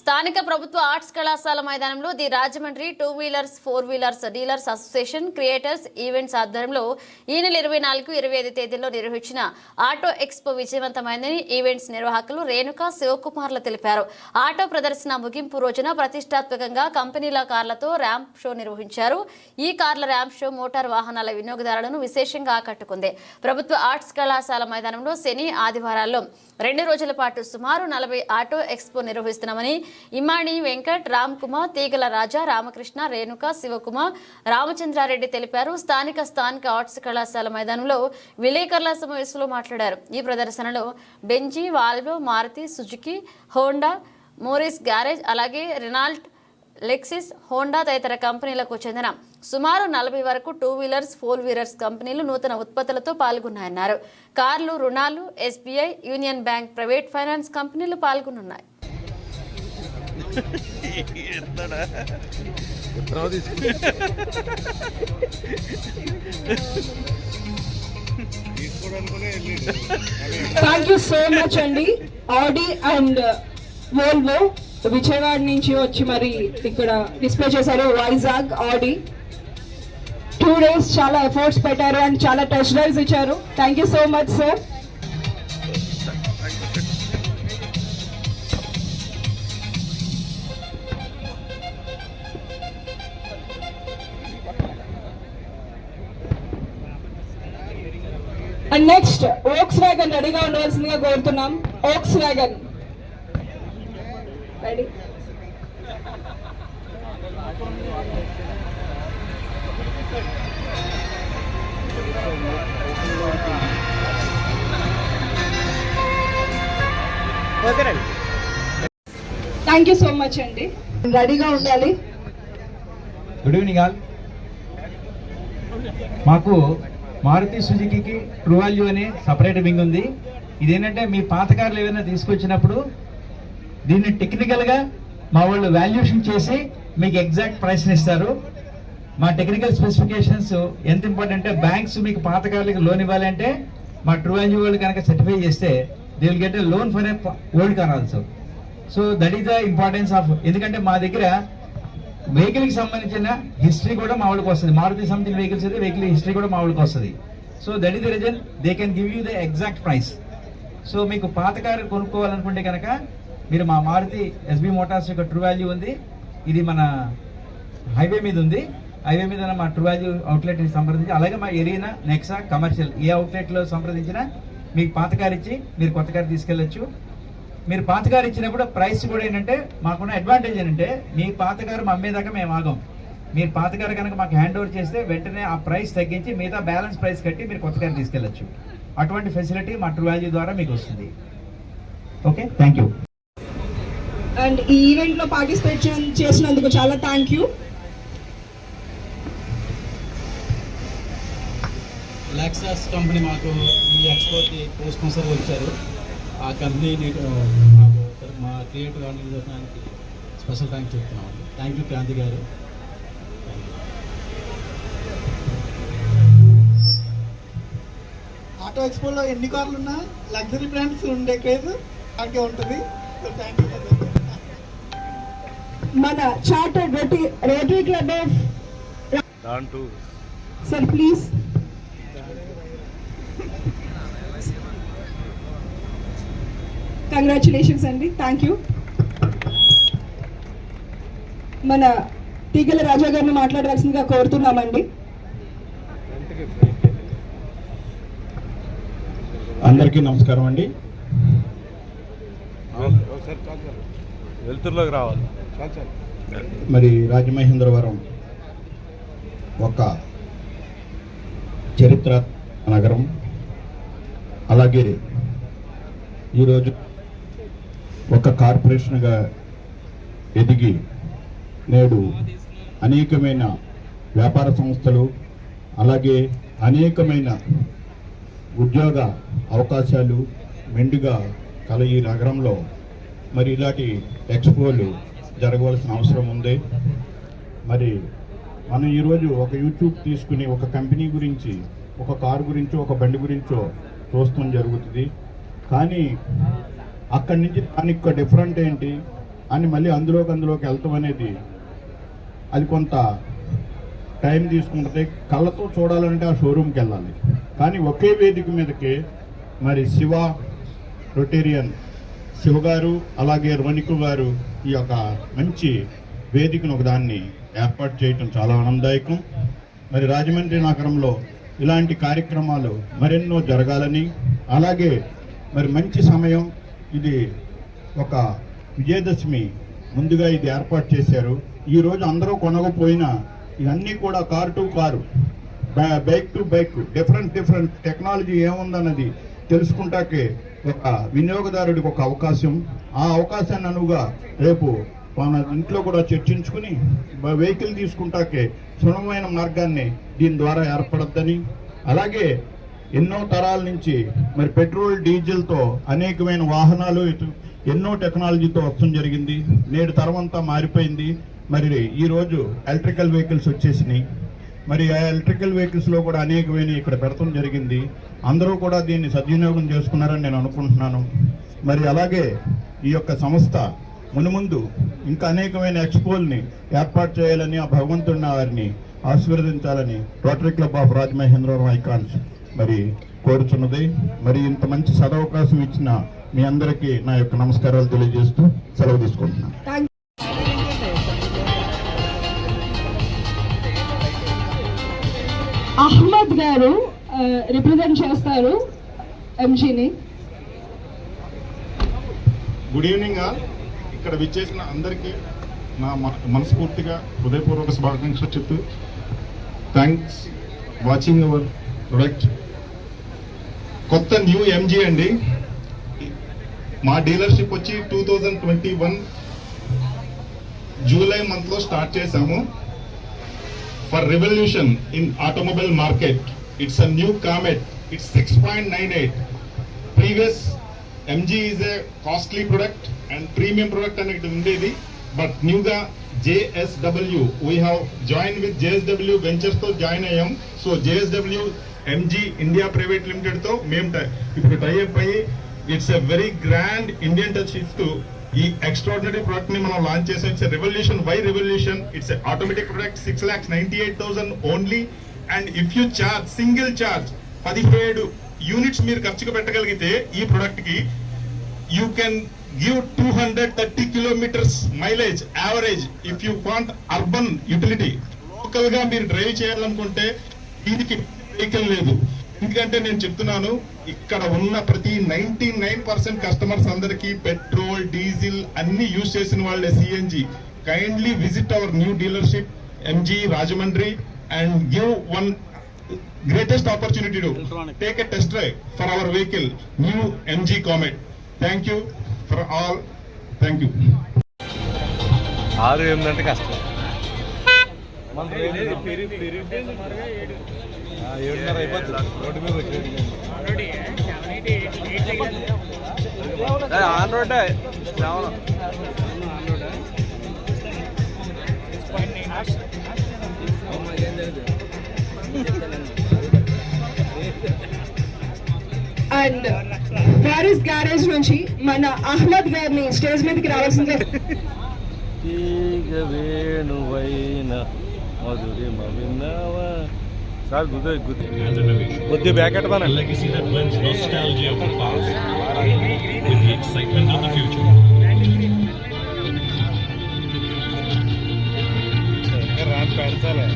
స్థానిక ప్రభుత్వ ఆర్ట్స్ కళాశాల మైదానంలో the Rajahmundry two wheelers four wheelers dealers association creators events ఆధ్వర్యంలో ఈ నెల ఇరవై నాలుగు ఇరవై ఐదు తేదీల్లో నిర్వహించిన ఆటో ఎక్స్పో విజయవంతమైందని ఈవెంట్స్ నిర్వాహకులు రేణుక శివకుమార్లు తెలిపారు. ఆటో ప్రదర్శన ముగింపు రోజున ప్రతిష్టాత్మకంగా కంపెనీల కార్లతో ర్యాంప్ షో నిర్వహించారు. ఈ కార్ల ర్యాంప్ షో మోటార్ వాహనాల వినియోగదారులను విశేషంగా ఆకట్టుకుంది. ప్రభుత్వ ఆర్ట్స్ కళాశాల మైదానంలో శని ఆదివారాల్లో రెండు రోజుల పాటు సుమారు నలభై ఆటో ఎక్స్పో నిర్వహిస్తున్నామని ఇమాణి వెంకట్ రామ్ కుమార్ తీగల రాజా రామకృష్ణ రేణుక శివకుమార్ రామచంద్రారెడ్డి తెలిపారు. స్థానిక స్థానిక ఆర్ట్స్ కళాశాల మైదానంలో విలేకరుల సమావేశంలో మాట్లాడారు. ఈ ప్రదర్శనలో Benz Volvo Maruti Suzuki Honda Morris Garage అలాగే రెనాల్ట్ లెక్సిస్ హోండా తదితర కంపెనీలకు చెందిన సుమారు నలభై వరకు టూ వీలర్స్ ఫోర్ వీలర్స్ కంపెనీలు నూతన ఉత్పత్తులతో పాల్గొన్నాయన్నారు. కార్లు రుణాలు SBI union bank private finance కంపెనీలు పాల్గొనున్నాయి. థ్యాంక్ యూ సో మచ్ అండి ఆడి అండ్ వోల్వో విజయవాడ నుంచి వచ్చి మరి ఇక్కడ డిస్ప్లే చేశారు. వైజాగ్ ఆడి టూ డేస్ చాలా ఎఫర్ట్స్ పెట్టారు అండ్ చాలా టెస్ట్ డ్రైవ్స్ ఇచ్చారు. Thank you so much sir and next Volkswagen రెడీగా ఉండవలసిందిగా కోరుతున్నాం Volkswagen ready. Thank you so much అండి. రెడీగా ఉండాలి. గుడ్ ఈవినింగ్ ఆల్ మాకు మారుతి సుజుకి ట్రూ వాల్యూ అనే సపరేట్ వింగ్ ఉంది. ఇదేంటంటే మీ పాత కార్లు ఏమైనా తీసుకొచ్చినప్పుడు దీన్ని టెక్నికల్గా మా వాళ్ళు వాల్యుయేషన్ చేసి మీకు ఎగ్జాక్ట్ ప్రైస్ని ఇస్తారు. మా టెక్నికల్ స్పెసిఫికేషన్స్ ఎంత ఇంపార్టెంట్ అంటే బ్యాంక్స్ మీకు పాత కార్లకి లోన్ ఇవ్వాలంటే మా ట్రూ వాల్యూ వాళ్ళు కనుక సర్టిఫై చేస్తే they will get loan for a old car also so that is the importance of ఎందుకంటే మా దగ్గర వెహికల్కి సంబంధించిన హిస్టరీ కూడా మా వాళ్ళకి వస్తుంది. మారుతి సంబంధించిన వెహికల్స్ అయితే వెహికల్ హిస్టరీ కూడా మా వాళ్ళకి వస్తుంది. So that is the reason they can give you the exact price so మీకు పాత కారు కొనుక్కోవాలనుకుంటే కనుక మీరు మా మారుతి ఎస్బీ మోటార్స్ యొక్క ట్రూ వాల్యూ ఉంది. ఇది మన హైవే మీద ఉంది. హైవే మీద మా ట్రూ వాల్యూ అవుట్లెట్ సంప్రదించి అలాగే మా ఎరీనా నెక్సా కమర్షియల్ ఏ అవుట్లెట్లో సంప్రదించినా మీకు పాత కారు ఇచ్చి మీరు కొత్త కారు తీసుకెళ్ళొచ్చు. మీరు పాత కారు ఇచ్చినప్పుడు ప్రైస్ కూడా ఏంటంటే మాకున్న అడ్వాంటేజ్ ఏంటంటే మీ పాత కారు మా అమ్మేదాకా మేము ఆగం. మీరు పాత కారు కనుక మాకు హ్యాండ్ ఓవర్ చేస్తే వెంటనే ఆ ప్రైస్ తగ్గించి మిగతా బ్యాలెన్స్ ప్రైస్ కట్టి మీరు కొత్త కారు తీసుకెళ్ళచ్చు. అటువంటి ఫెసిలిటీ మా ట్రూ వాల్యూ ద్వారా మీకు వస్తుంది. ఓకే థ్యాంక్ యూ అండ్ ఈ ఈవెంట్లో పార్టిసిపేట్ చేసినందుకు చాలా థ్యాంక్ యూ లాక్సాస్ కంపెనీ మాకు ఈ ఎక్స్పోర్ట్కి కో స్పాన్సర్ వచ్చారు. ఆ కంపెనీ మాకు మా క్రియేటివ్ ఆర్గనైజేషన్కి స్పెషల్ థ్యాంక్స్ చెప్తున్నాం థ్యాంక్ యూ క్రాంతి గారు. ఆటో ఎక్స్పోలో ఎన్ని కార్లు ఉన్నా లగ్జరీ బ్రాండ్స్ ఉండే క్రేజ్ అలాగే ఉంటుంది. సో థ్యాంక్ యూ మన chartered rotary rotary club of దాంట్లో సార్ ప్లీజ్. కంగ్రాచులేషన్స్ అండి థ్యాంక్ యూ మన తీగల రాజా గారిని మాట్లాడవలసిందిగా కోరుతున్నామండి. అందరికీ నమస్కారం అండి. వెలుతురులోకి రావాలి. మరి రాజమహేంద్రవరం ఒక చరిత్ర నగరం. అలాగే ఈరోజు ఒక కార్పొరేషన్గా ఎదిగి నేడు అనేకమైన వ్యాపార సంస్థలు అలాగే అనేకమైన ఉద్యోగ అవకాశాలు మెండుగా కల ఈ నగరంలో. మరి ఇలాంటి ఎక్స్పోలు జరగవలసిన అవసరం ఉంది. మరి మనం ఈరోజు ఒక యూట్యూబ్ తీసుకుని ఒక కంపెనీ గురించి ఒక కారు గురించో ఒక బండి గురించో చూస్తాం జరుగుతుంది. కానీ అక్కడి నుంచి దానికి డిఫరెంట్ ఏంటి అని మళ్ళీ అందులోకి అందులోకి వెళ్తాం అనేది అది కొంత టైం తీసుకుంటుంది కళ్ళతో చూడాలంటే ఆ షోరూమ్కి వెళ్ళాలి. కానీ ఒకే వేదిక మీదకి మరి శివ రొటేరియన్ శివ గారు అలాగే రోనికు గారు ఈ యొక్క మంచి వేదికను ఒకదాన్ని ఏర్పాటు చేయటం చాలా ఆనందదాయకం. మరి రాజమండ్రి నగరంలో ఇలాంటి కార్యక్రమాలు మరెన్నో జరగాలని అలాగే మరి మంచి సమయం ఇది ఒక విజయదశమి ముందుగా ఇది ఏర్పాటు చేశారు. ఈరోజు అందరూ కొనకపోయినా ఇవన్నీ కూడా car to car by- bike to bike different different technology ఏముందన్నది తెలుసుకుంటాకే ఒక వినియోగదారుడికి ఒక అవకాశం. ఆ అవకాశాన్ని అనువుగా రేపు మన ఇంట్లో కూడా చర్చించుకుని వెహికల్ తీసుకుంటాకే సులభమైన మార్గాన్ని దీని ద్వారా ఏర్పడద్దని. అలాగే ఎన్నో తరాల నుంచి మరి పెట్రోల్ డీజిల్తో అనేకమైన వాహనాలు ఇటు ఎన్నో టెక్నాలజీతో వస్తుంది జరిగింది. నేడు తరం అంతా మారిపోయింది. మరి ఈరోజు ఎలక్ట్రికల్ వెహికల్స్ వచ్చేసినాయి. మరి ఆ ఎలక్ట్రికల్ వెహికల్స్లో కూడా అనేకమైన ఇక్కడ పెడతాం జరిగింది. అందరూ కూడా దీన్ని సద్వినియోగం చేసుకున్నారని నేను అనుకుంటున్నాను. మరి అలాగే ఈ యొక్క సంస్థ మునుముందు ఇంకా అనేకమైన ఎక్స్పోల్ని ఏర్పాటు చేయాలని ఆ భగవంతుడిని వారిని ఆశీర్వదించాలని rotary club of Rajamahendravaram icons మరి కోరుచున్నది. మరి ఇంత మంచి సదవకాశం ఇచ్చిన మీ అందరికీ నా యొక్క నమస్కారాలు తెలియజేస్తూ సెలవు తీసుకుంటున్నాను. అహ్మద్ గారు రిప్రజెంట్ చేస్తారు ఎంజీని. గుడ్ ఈవినింగ్ ఇక్కడ విచ్చేసిన అందరికీ నా మనస్ఫూర్తిగా హృదయపూర్వక శుభాకాంక్షలు చెప్తూ థ్యాంక్స్ వాచింగ్ అవర్ ప్రొడక్ట్ కొత్త న్యూ ఎంజీ అండి. మా డీలర్షిప్ వచ్చి two thousand twenty one July మంత్లో స్టార్ట్ చేశాము. For revolution in automobile market it's a new comet it's six point nine eight. Previous MG is a costly product and premium product అనేది ఉండేది. But న్యూగా JSW we have join with JSW వెంచర్స్తో join అయ్యాం. So JSW MG India private లిమిటెడ్తో మేము tie- ఇప్పుడు tie up అయ్యి it's a very grand Indian touch ఇస్తూ ఈ ఎక్స్ట్రాడినరీ ప్రొడక్ట్ని మనం లాంచ్ చేసాం it's revolution why revolution it's automatic product six lakhs ninety eight thousand only and if you charge single charge పదిహేడు యూనిట్స్ మీరు ఖర్చుకు పెట్టగలిగితే ఈ ప్రొడక్ట్కి you can give two hundred thirty kilometres mileage average if you want urban utility లోకల్గా మీరు drive చేయాలనుకుంటే దీనికి vehicle లేదు. ఎందుకంటే నేను చెప్తున్నాను ఇక్కడ ఉన్న ప్రతి నైన్టీ నైన్ పర్సెంట్ కస్టమర్స్ అందరికి పెట్రోల్ డీజిల్ అన్ని యూజ్ చేసిన వాళ్ళే CNG kindly visit our new dealership MG Rajahmundry and give one greatest opportunity to take a test drive for our vehicle new MG comet thank you for all thank you ఆరు ఎనిమిది అంటే కష్టం. ఏడున్నర అయిపోతుంది road మీద on road seven and Paris garage నుంచి మన అహ్మద్ గారిని స్టేజ్ మీదకి రావాల్సిందే. తీగ వేణువైన మధురిమ విన్నావా సార్ గుద్దు గుద్దు కొద్ది బ్యాకెట్ మన legacy that blends nostalgia of the past with the excitement of the future. రాని పెంచాలి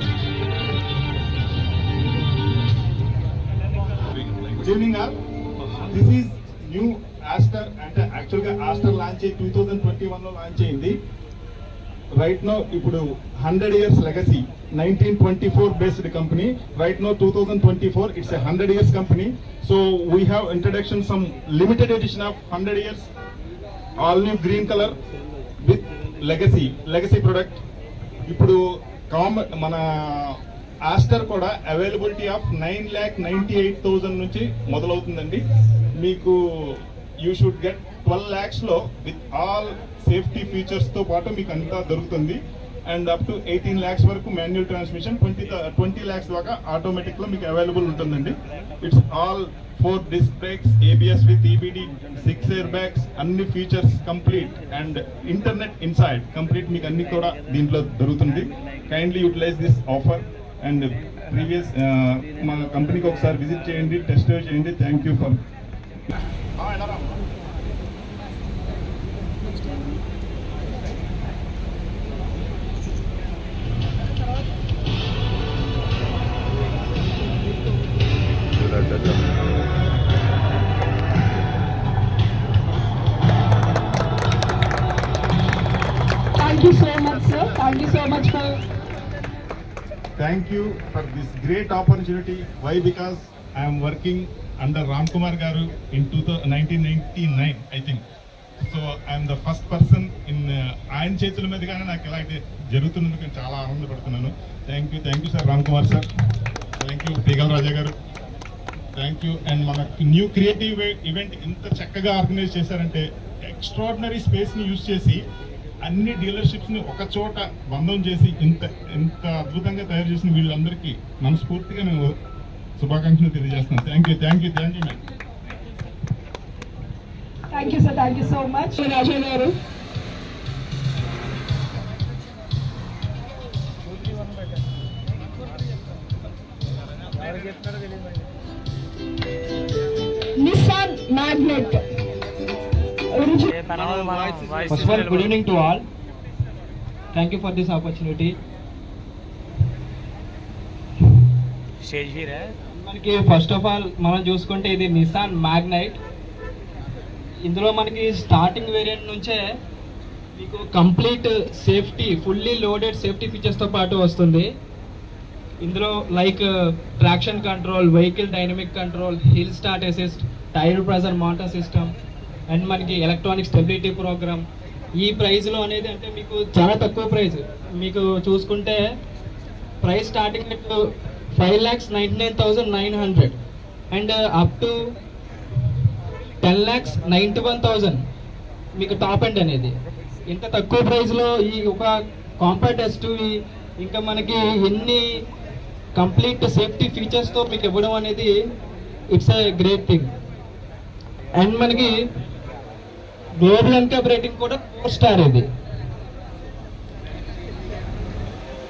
evening, all. This is new Aster అంటే యాక్చువల్గా ఆస్టర్ లాంచ్ అయ్యి టూ థౌజండ్ ట్వంటీ వన్లో లాంచ్ అయింది రైట్ నో ఇప్పుడు hundred years legacy nineteen twenty four based company right now two thousand twenty four it's a hundred years company so we have introduction some limited edition of hundred years all new green colour with legacy legacy product ఇప్పుడు కామ మన Aster కూడా availability of nine lakh ninety eight thousand నుంచి మొదలవుతుందండి. మీకు you should get twelve ల్యాక్స్లో with all safety ఫీచర్స్తో పాటు మీకు అంతా దొరుకుతుంది. And up to eighteen lakhs వరకు manual transmission twenty twenty lakhs దాకా ఆటోమేటిక్లో మీకు అవైలబుల్ ఉంటుందండి. It's all four disc brakes ABS with EBD six air bags అన్ని features complete and internet inside complete మీకు అన్ని కూడా దీంట్లో దొరుకుతుంది. Kindly utilise this offer and previous మా కంపెనీకి ఒకసారి విజిట్ చేయండి టెస్ట్ చేయండి. Thank you for Thank you for this great opportunity. Why? Working under Ram Kumar garu in two Garu in 2000 1999, I think. So I'm the first person in ఆయన చేతుల మీదుగానే నాకు ఇలాంటి జరుగుతున్నందుకు నేను చాలా ఆనందపడుతున్నాను thank you thank you sir Ram Kumar sir thank you Teegala Raja garu thank you and మన new creative event ఇంత చక్కగా ఆర్గనైజ్ చేశారంటే ఎక్స్ట్రాడినరీ స్పేస్ని యూజ్ చేసి అన్ని డీలర్షిప్స్ని ఒక చోట బంధం చేసి ఇంత ఇంత అద్భుతంగా తయారు చేసిన వీళ్ళందరికీ మనస్ఫూర్తిగా నేను శుభాకాంక్షలు తెలియజేస్తున్నాను thank you thank you thank you ma'am. Nissan Magnet. Of all, good evening to all. Thank you for this opportunity. మనకి ఫస్ట్ ఆఫ్ ఆల్ మనం చూసుకుంటే ఇది నిసాన్ మ్యాగ్నైట్ ఇందులో మనకి స్టార్టింగ్ వేరియంట్ నుంచే మీకు complete safety fully loaded safety ఫీచర్స్తో పాటు వస్తుంది ఇందులో like traction control vehicle dynamic control hill start assist tyre pressure motor system and మనకి ఎలక్ట్రానిక్ స్టెబిలిటీ ప్రోగ్రామ్ ఈ ప్రైస్లో అనేది అంటే మీకు చాలా తక్కువ ప్రైస్ మీకు చూసుకుంటే price starting at five lakhs ninety nine thousand nine hundred and up to ten lakhs ninety one thousand మీకు టాప్ ఎండ్ అనేది. ఇంత తక్కువ ప్రైస్లో ఈ ఒక కాంపాక్ట్ ఎస్టీవీ ఇంకా మనకి ఎన్ని కంప్లీట్ సేఫ్టీ ఫీచర్స్తో మీకు ఇవ్వడం అనేది it's a great thing and మనకి గ్లోబల్ ఎన్కప్ రేటింగ్ కూడా ఫోర్ స్టార్ ఇది.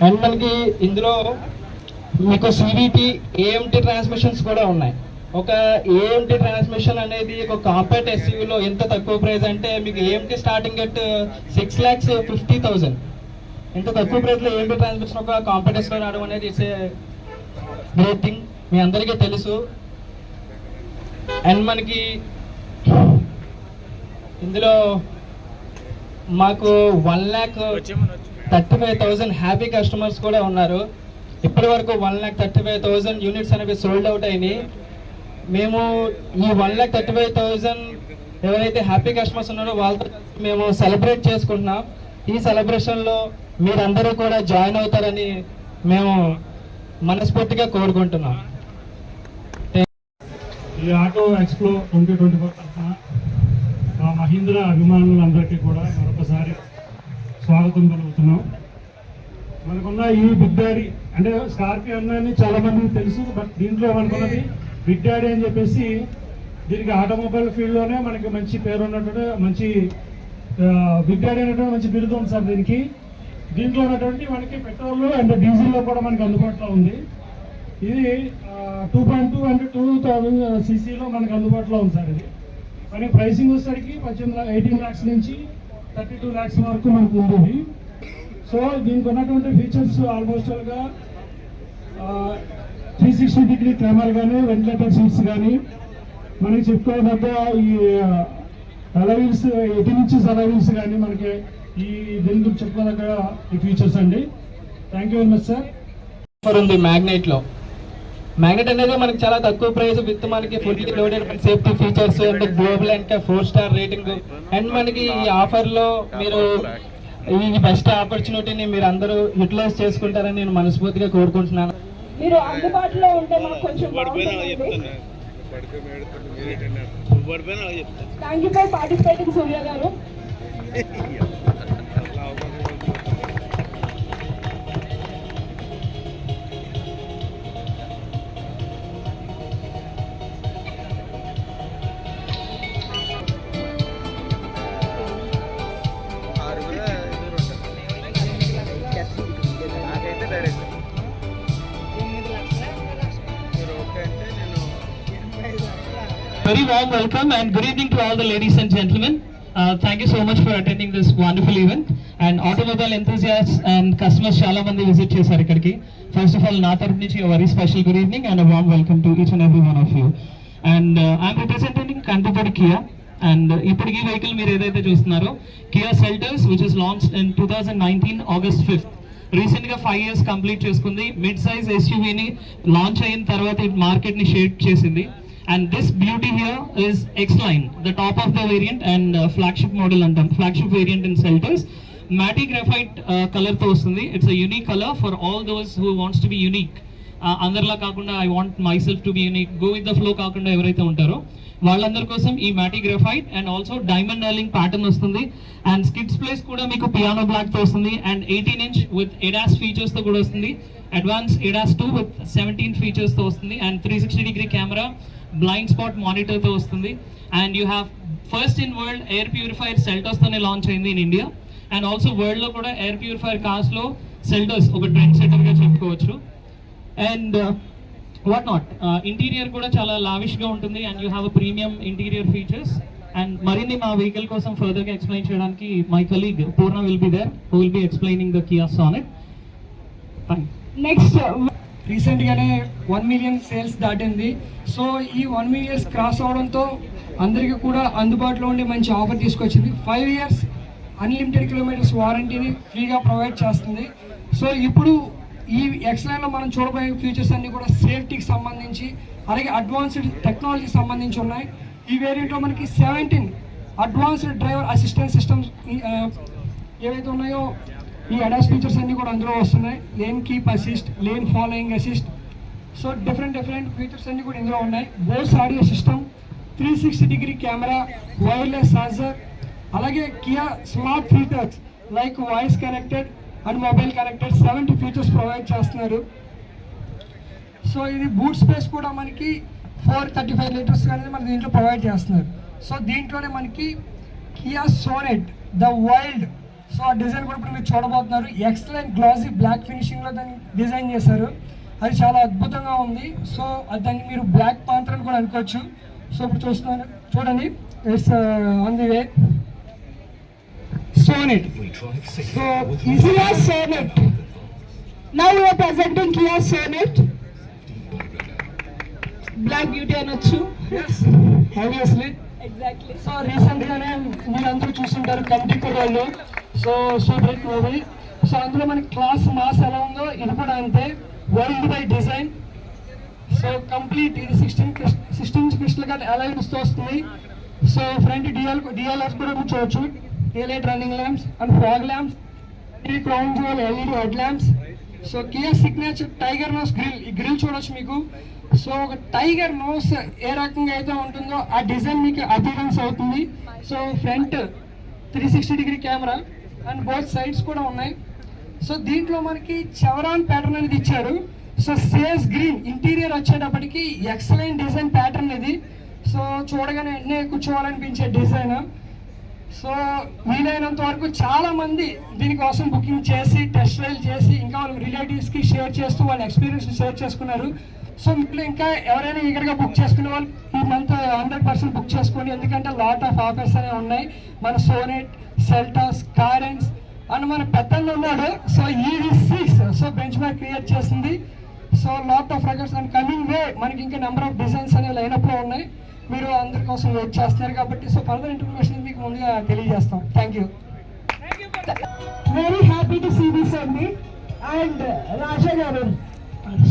అండ్ మనకి ఇందులో మీకు సివిటి ఏఎంటీ ట్రాన్స్మిషన్స్ కూడా ఉన్నాయి. ఒక ఏఎంటీ ట్రాన్స్మిషన్ అనేది ఒక కాంపాక్ట్ ఎస్యూలో ఎంత తక్కువ ప్రైస్ అంటే మీకు AMT starting at six lakhs fifty thousand ఎంత తక్కువ ప్రైస్లో ఏఎంటీ ట్రాన్స్మిషన్ ఒక కాంపాక్ట్ ఎస్యూలో రావడం అనేది ఇట్స్ గ్రేట్ థింగ్ మీ అందరికీ తెలుసు. అండ్ మనకి ఇందులో మాకు one lakh thirty five thousand happy customers కూడా ఉన్నారు. ఇప్పటి వరకు one lakh thirty five thousand units అనేవి సోల్డ్ అవుట్ అయినాయి. మేము ఈ one lakh thirty five thousand ఎవరైతే హ్యాపీ కస్టమర్స్ ఉన్నారో వాళ్ళతో మేము సెలబ్రేట్ చేసుకుంటున్నాం. ఈ సెలబ్రేషన్లో మీరందరూ కూడా జాయిన్ అవుతారని మేము మనస్ఫూర్తిగా కోరుకుంటున్నాం. ఈ auto expo twenty twenty four Mahindra అభిమానులందరికీ కూడా మరొకసారి స్వాగతం పలుకుతున్నాం. మనకున్న ఈ బిగ్ డాడీ అంటే స్కార్పియో అన్నని చాలా మందికి తెలుసు బట్ దీంట్లో మనకున్నది బిగ్ డాడీ అని చెప్పేసి దీనికి ఆటోమొబైల్ ఫీల్డ్లోనే మనకి మంచి పేరు ఉన్నటువంటి మంచి బిగ్ డాడీ అనేటువంటి మంచి బిరుదు ఉంది సార్ దీనికి. దీంట్లో ఉన్నటువంటి మనకి పెట్రోల్ అండ్ డీజిల్లో కూడా మనకి అందుబాటులో ఉంది. ఇది two point two and two thousand సీసీలో మనకు అందుబాటులో ఉంది సార్ ఇది. మనకి ప్రైసింగ్ వచ్చేసరికి పద్దెనిమిది ఎయిటీన్ ల్యాక్స్ నుంచి థర్టీ టూ ల్యాక్స్ వరకు మనకు ఉంది. సో దీనికి ఉన్నటువంటి ఫీచర్స్ ఆల్మోస్ట్గా త్రీ సిక్స్టీ డిగ్రీ కెమెరా కానీ వెంటిలేటర్ సీట్స్ కానీ మనకి చెప్పుకోదగ్గ ఈ అలవీల్స్ ఎయిటీన్ ఇంచెస్ అలవీల్స్ కానీ మనకి ఈ దీని గురించి చెప్పుకోదగ్గ ఈ ఫీచర్స్ అండి. Thank you very much sir ఉంది మ్యాగ్నెట్లో. మ్యాగ్నెట్ అనేది మనకి చాలా తక్కువ ప్రైస్ విత్ మనకి fully loaded safety features and global and four star rating and మనకి ఈ ఆఫర్లో మీరు ఈ బెస్ట్ ఆపర్చునిటీని మీరు అందరూ యూటిలైజ్ చేసుకుంటారని నేను మనస్ఫూర్తిగా కోరుకుంటున్నాను. మీరు అందుబాటులో ఉంటే మాకు కొంచెం thank you for participating Surya garu. warm welcome and good evening to all the ladies and gentlemen. Uh, thank you so much for attending this wonderful event. And automobile enthusiasts and customers చాలా మంది visit చేశారు ఇక్కడికి. First of all నా తరపు నుంచి very special good evening and warm welcome to each and every one of you and I'm representing Kantipudi Kia and ఇప్పుడు ఈ vehicle మీరు ఏదైతే చూస్తున్నారో Kia Seltos which is launch in two thousand nineteen August fifth రీసెంట్గా five years complete చేసుకుంది. Mid size ఎస్యూవీని launch అయిన తర్వాత మార్కెట్ని షేప్ చేసింది. And this beauty here is X line the top of the variant and flagship model అంటాం flagship variant in Seltos matte graphite కలర్తో వస్తుంది. It's a unique colour for all those who wants to be unique అందరిలా కాకుండా I want myself to be unique go with the flow కాకుండా ఎవరైతే ఉంటారో వాళ్ళందరి కోసం ఈ matte graphite and also diamond knurling pattern వస్తుంది. అండ్ స్కిడ్స్ ప్లేస్ కూడా మీకు పియానో బ్లాక్తో వస్తుంది. And eighteen inch with ADAS ఫీచర్స్తో కూడా వస్తుంది. Advance ADAS two with seventeen ఫీచర్స్తో వస్తుంది. And three sixty degree camera blind spot మానిటర్తో వస్తుంది. And you have first in world air purifier సెల్టోస్తోనే launch అయింది ఇన్ ఇండియా అండ్ ఆల్సో వరల్డ్లో కూడా air purifier కార్స్లో Seltos ఒక trend సెటర్గా చెప్పుకోవచ్చు. అండ్ వాట్ నాట్ ఇంటీరియర్ కూడా చాలా లావిష్గా ఉంటుంది and you have a premium interior features and మరిన్ని మా వెహికల్ కోసం ఫర్దర్గా ఎక్స్ప్లెయిన్ చేయడానికి my colleague Purna will be there who will be explaining the Kia Sonet thank next రీసెంట్గానే వన్ మిలియన్ సేల్స్ దాటింది. సో ఈ వన్ మిలియన్స్ క్రాస్ అవడంతో అందరికీ కూడా అందుబాటులో ఉండే మంచి ఆఫర్ తీసుకొచ్చింది. ఫైవ్ ఇయర్స్ అన్లిమిటెడ్ కిలోమీటర్స్ వారంటీని ఫ్రీగా ప్రొవైడ్ చేస్తుంది. సో ఇప్పుడు ఈ ఎక్స్లైన్లో మనం చూడబోయే ఫీచర్స్ అన్నీ కూడా సేఫ్టీకి సంబంధించి అలాగే అడ్వాన్స్డ్ టెక్నాలజీకి సంబంధించి ఉన్నాయి. ఈ వేరియంట్లో మనకి seventeen advanced driver assistant systems ఏవైతే ఉన్నాయో ఈ అడాస్ ఫీచర్స్ అన్ని కూడా అందులో వస్తున్నాయి. Lane keep assist lane following assist so different different features అన్ని కూడా ఇందులో ఉన్నాయి. Bose audio system three sixty degree camera wireless charger అలాగే Kia smart features like voice connected and mobile connected seventy features provide చేస్తున్నారు. So ఇది boot space కూడా మనకి four thirty five litres అనేది మన దీంట్లో ప్రొవైడ్ చేస్తున్నారు. సో దీంట్లోనే మనకి Kia Sonet the wild so ఆ డిజైన్ కూడా ఇప్పుడు మీరు చూడబోతున్నారు. ఎక్సలెంట్ గ్లాసీ బ్లాక్ ఫినిషింగ్లో దాన్ని డిజైన్ చేశారు. అది చాలా అద్భుతంగా ఉంది. సో దాన్ని మీరు బ్లాక్ పాంతర్ అని కూడా అనుకోవచ్చు. సో ఇప్పుడు చూస్తున్నారు. చూడండి. It's on the way Sonet so Sonet. Now we are presenting Kia Sonet. Black Beauty అనొచ్చు. ఆబ్వియస్లీ ఎగ్జాక్ట్లీ సో రీసెంట్ గానే మీరందరూ చూస్తుంటారు కమిటీ వాళ్ళు సో సూపర్ మూవీ. సో అందులో మనకి క్లాస్ మాస్ ఎలా ఉందో ఇది కూడా అంతే. World by design so complete ఇది సిక్స్టీన్ సిక్స్టీన్ క్రిస్టల్గా అలైన్స్ వస్తుంది. సో ఫ్రంట్ డిఎల్ డిఎల్ఆర్స్ కూడా కూర్చోవచ్చు. Daylight running lamps and fog lamps ఈ crown jewel LED head lamps so Kia signature tiger nose grille ఈ గ్రిల్ చూడొచ్చు మీకు. సో ఒక టైగర్ నోస్ ఏ రకంగా అయితే ఉంటుందో ఆ డిజైన్ మీకు అపీరెన్స్ అవుతుంది. So front three sixty degree camera and both sides కూడా ఉన్నాయి. సో దీంట్లో మనకి చవరాన్ ప్యాటర్న్ అనేది ఇచ్చారు. సో సేస్ గ్రీన్ ఇంటీరియర్ వచ్చేటప్పటికి ఎక్సలెంట్ డిజైన్ ప్యాటర్న్ ఇది. సో చూడగానే వెంటనే కూర్చోవాలనిపించే డిజైన్ సో వీలైనంత వరకు చాలా మంది దీనికోసం బుకింగ్ చేసి టెస్ట్ డ్రైవ్ చేసి ఇంకా వాళ్ళ రిలేటివ్స్కి షేర్ చేస్తూ వాళ్ళ ఎక్స్పీరియన్స్ షేర్ చేసుకున్నారు. సో మీరు ఇంకా ఎవరైనా ఈగర్గా బుక్ చేసుకునే వాళ్ళు ఈ మంత్ హండ్రెడ్ పర్సెంట్ బుక్ చేసుకోండి. ఎందుకంటే లాట్ ఆఫ్ ఆఫర్స్ అనేవి ఉన్నాయి. మన సోనెట్ సెల్టాస్ కారెన్స్ అని మన పెద్దలు ఉన్నాడు సో ఈ six so bench mark create చేసింది. So lot of records and coming way మనకి ఇంకా నెంబర్ ఆఫ్ డిజైన్స్ అనేవి లైనప్ ఉన్నాయి. మీరు అందరి కోసం వెయిట్ చేస్తున్నారు కాబట్టి సో ఫర్దర్ ఇన్ఫర్మేషన్ మీకు ముందుగా తెలియజేస్తాం. Thank you very happy to see this అండి అండ్ రాజా గారు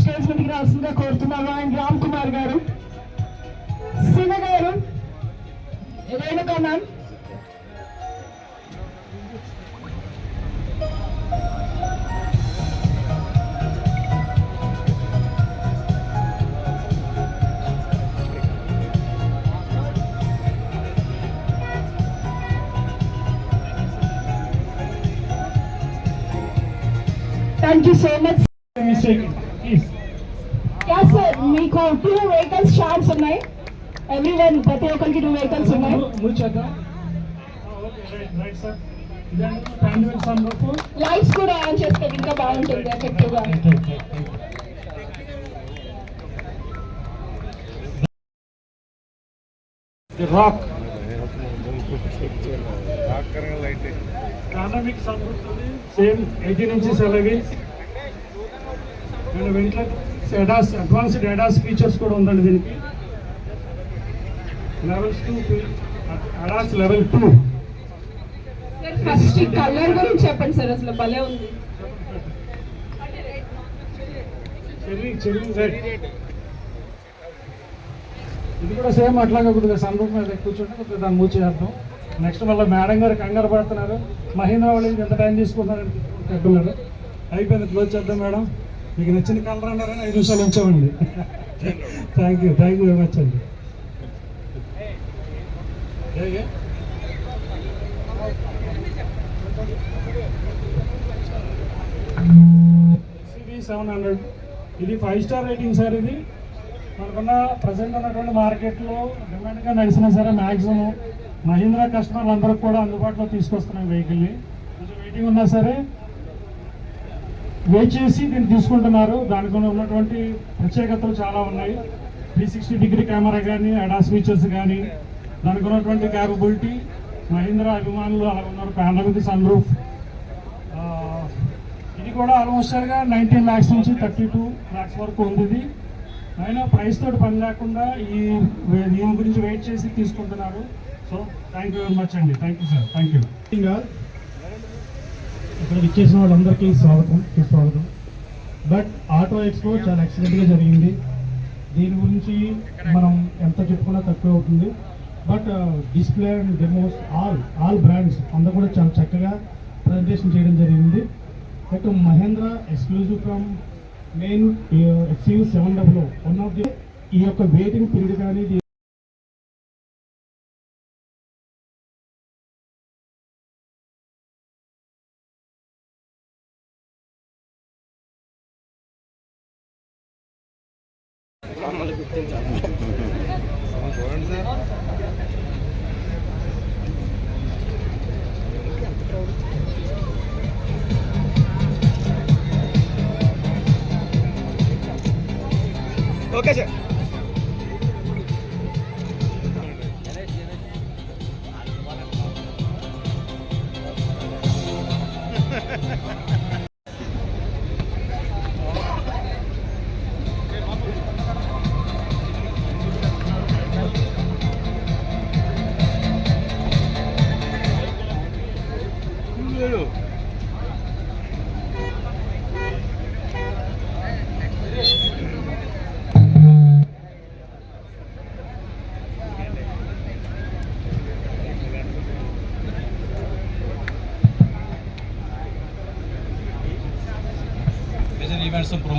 స్టేజ్ మీదకి రావాల్సిందిగా కోరుతున్నాము. And Ram Kumar garu Shiva garu Renuka ma'am thank you so much yeah sir మీకు టూ వెహికల్స్ షార్ట్స్ ఉన్నాయి? ఎవ్రీ వన్ ప్రతి ఒక్కరికి టూ వెహికల్స్ ఉన్నాయి? రైట్ సార్ ఇదండి ప్యాండువల్ సన్రూఫ్ లైట్స్ కూడా ఆన్ చేస్తే ఇంకా బాగుంటుంది ఎఫెక్టివ్గా. ది రాక్ ఆఖరిగా light. Dynamic same eighteen inches అలాగే and ADAS advanced ADAS features కూడా ఉందండి దీనికి. Levels two ADAS level two first colour గురించి చెప్పండి సార్ అసలు భలే ఉంది. చెర్రీ చెర్రీ రెడ్ ఇది కూడా సేమ్ అట్లాగే కొద్దిగా సన్ రూఫ్ మీద కూర్చుంటే కొద్దిగా దాన్ని మూవ్ చేద్దాం. నెక్స్ట్ మళ్ళీ మేడం గారు కంగారు పడుతున్నారు. మహీంద్రా వాళ్ళు ఎంత టైం తీసుకుంటున్నారు. అంటున్నారు అయిపోయింది. క్లోజ్ చేద్దాం మేడం. మీకు నచ్చిన కలర్ అన్నారని ఐదు నిమిషాలు ఉంచామండి. Thank you. Thank you very much అండి. Seven hundred. ఇది ఫైవ్ స్టార్ రేటింగ్ సార్ ఇది. మనకున్న ప్రజెంట్ ఉన్నటువంటి మార్కెట్లో డిమాండ్గా నడిచినా సరే మ్యాక్సిమం మహీంద్రా కస్టమర్లు అందరికి కూడా అందుబాటులో తీసుకొస్తున్నాం వెహికల్ని కొంచెం వెయిటింగ్ ఉన్నా సరే వెయిట్ చేసి దీన్ని తీసుకుంటున్నారు. దానికి ఉన్నటువంటి ప్రత్యేకతలు చాలా ఉన్నాయి. త్రీ సిక్స్టీ డిగ్రీ కెమెరా కానీ అడాస్ ఫీచర్స్ కానీ దానికి ఉన్నటువంటి క్యాపబిలిటీ మహీంద్రా అభిమానులు అలా ఉన్నారు. పాండమిక్ సన్ రూఫ్ ఇది కూడా ఆల్మోస్ట్గా నైన్టీన్ ల్యాక్స్ నుంచి థర్టీ టూ ల్యాక్స్ వరకు ఉంది ఇది. అయినా ప్రైస్ తోటి పని లేకుండా ఈ దీని గురించి వెయిట్ చేసి తీసుకుంటున్నారు. So thank you very much అండి. Thank you sir thank you ఇక్కడ విచ్చేసిన వాళ్ళందరికీ స్వాగతం. సుస్వాగతం బట్ ఆటో ఎక్స్పో చాలా ఎక్సలెంట్గా జరిగింది. దీని గురించి మనం ఎంత చెప్పుకున్నా తక్కువ అవుతుంది. But display and demos all all brands అందరూ కూడా చాలా చక్కగా ప్రజెంటేషన్ చేయడం జరిగింది. But Mahindra exclusive from main XU seven double one of the ఈ యొక్క వెయిటింగ్ పీరియడ్ కానీ ఇది చూడండి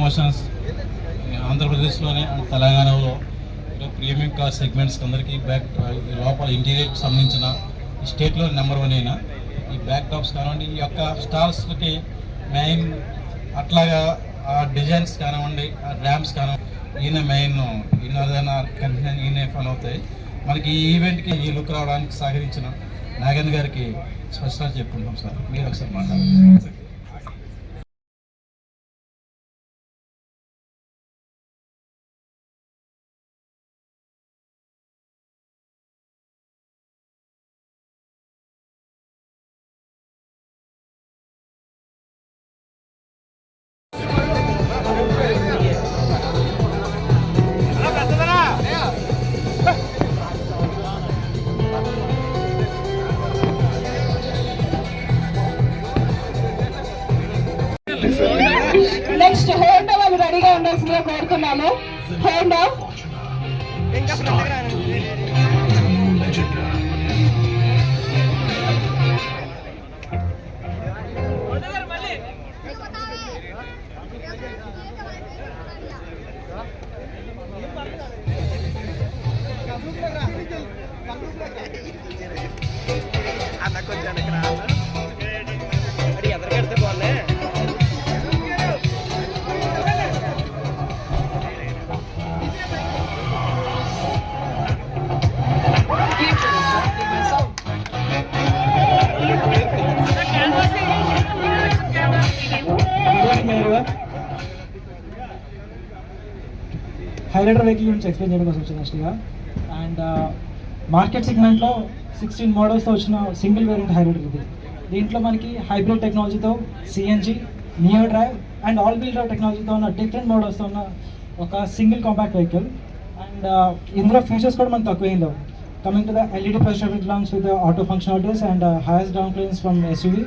ప్రమోషన్స్ ఆంధ్రప్రదేశ్లోనే అండ్ తెలంగాణలో ప్రీమియం కార్ సెగ్మెంట్స్ అందరికీ బ్యాక్ ఈ లోపల ఇంటీరియర్కి సంబంధించిన ఈ స్టేట్లో నెంబర్ వన్ అయినా. ఈ బ్యాక్ టాప్స్ కానివ్వండి ఈ యొక్క స్టాల్స్కి మెయిన్ అట్లాగా ఆ డిజైన్స్ కానివ్వండి ఆ ర్యామ్స్ కానివ్వండి ఈయన మెయిన్ ఈయన కంటెంట్ ఈయన ఫాలో అవుతాయి. మనకి ఈ ఈవెంట్కి ఈ లుక్ రావడానికి సహకరించిన నాగన్ గారికి స్పష్టంగా చెప్పుకుంటాం సార్. మీరు ఒకసారి మాట్లాడండి. రెడీగా ఉండాల్సిందిగా కోరుతున్నాము హోండా హైలైటర్ వెహికల్ గురించి ఎక్స్ప్లెయిన్ చేయడం కోసం వచ్చాను నెక్స్ట్గా అండ్ మార్కెట్ సెగ్మెంట్లో సిక్స్టీన్ మోడల్స్తో వచ్చిన సింగిల్ వేరియంట్ హైబ్రిడ్ ఇది దీంట్లో మనకి హైబ్రిడ్ టెక్నాలజీతో CNG neo drive and all wheel drive టెక్నాలజీతో ఉన్న డిఫరెంట్ మోడల్స్తో ఉన్న ఒక సింగిల్ కాంపాక్ట్ వెహికల్. అండ్ ఇందులో ఫీచర్స్ కూడా మనకు తక్కువ ఏం లేవు. Coming to the LED pressure with longs with auto functionalities and highest down cleans from SUV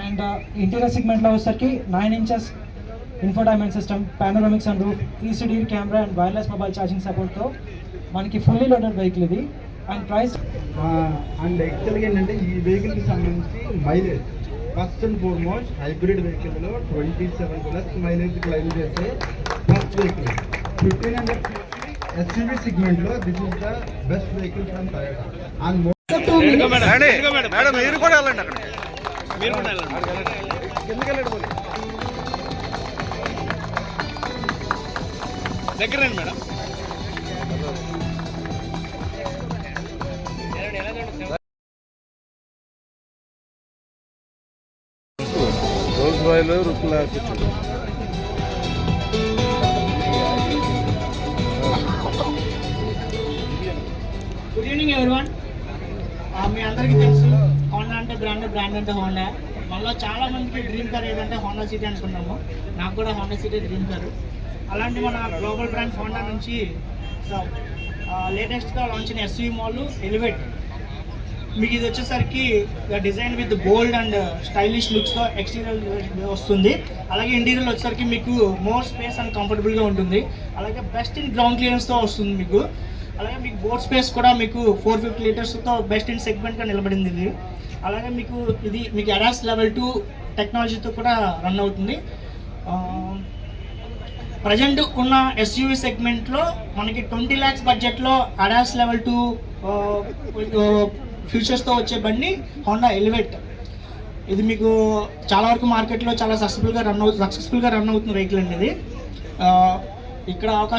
and interior సెగ్మెంట్లో వచ్చేసరికి nine inches infotainment system panoramics and roof ECD camera and wireless mobile charging సపోర్ట్తో మనకి fully loaded vehicle ఇది. And price and యాక్చువల్గా ఏంటంటే ఈ వెహికల్కి సంబంధించి mileage first and foremost hybrid వెహికల్లో twenty seven plus mileage claim చేసే first vehicle fifteen hundred SUV సెగ్మెంట్లో this is the best vehicle from Toyota and మీరు కూడా వెళ్ళండి అక్కడ. మీరు కూడా వెళ్ళండి. ఎందుకు వెళ్ళండి పోనీ? దగ్గర రండి మేడం రుక్కులా కూర్చోండి గుడ్ ఈవినింగ్ ఎవరివన్ మీ అందరికీ తెలుసు హోండా అంటే బ్రాండ్ బ్రాండ్ అంటే హోండా మళ్ళీ చాలా మందికి డ్రీమ్ కార్ ఏదంటే హోండా సిటీ అనుకున్నాము. నాకు కూడా హోండా సిటీ డ్రీమ్ కార్ అలాంటి మన గ్లోబల్ బ్రాండ్ హోండా నుంచి లేటెస్ట్గా లాంచ్ అయిన ఎస్వీ మాల్ ఎలివేట్ మీకు ఇది వచ్చేసరికి design with bold and stylish లుక్స్తో exterior వస్తుంది. అలాగే ఇంటీరియర్ వచ్చేసరికి మీకు మోర్ స్పేస్ అండ్ కంఫర్టబుల్గా ఉంటుంది. అలాగే బెస్ట్ ఇన్ గ్రౌండ్ క్లియరెన్స్తో వస్తుంది మీకు. అలాగే మీకు బోర్డ్ స్పేస్ కూడా మీకు ఫోర్ ఫిఫ్టీ లీటర్స్తో బెస్ట్ ఇన్ సెగ్మెంట్గా నిలబడింది ఇది. అలాగే మీకు ఇది మీకు అడాస్ లెవెల్ టూ టెక్నాలజీతో కూడా రన్ అవుతుంది. ప్రజెంట్ ఉన్న ఎస్యూవి సెగ్మెంట్లో మనకి ట్వంటీ ల్యాక్స్ బడ్జెట్లో అడాస్ లెవెల్ టూ ఫ్యూచర్స్తో వచ్చే బండి హోండా ఎలివేట్. ఇది మీకు చాలా వరకు మార్కెట్లో చాలా సక్సెస్ఫుల్గా రన్ అవుతుంది సక్సెస్ఫుల్గా రన్ అవుతున్న వెహికల్ అండి ఇది. ఇక్కడ అవకాశం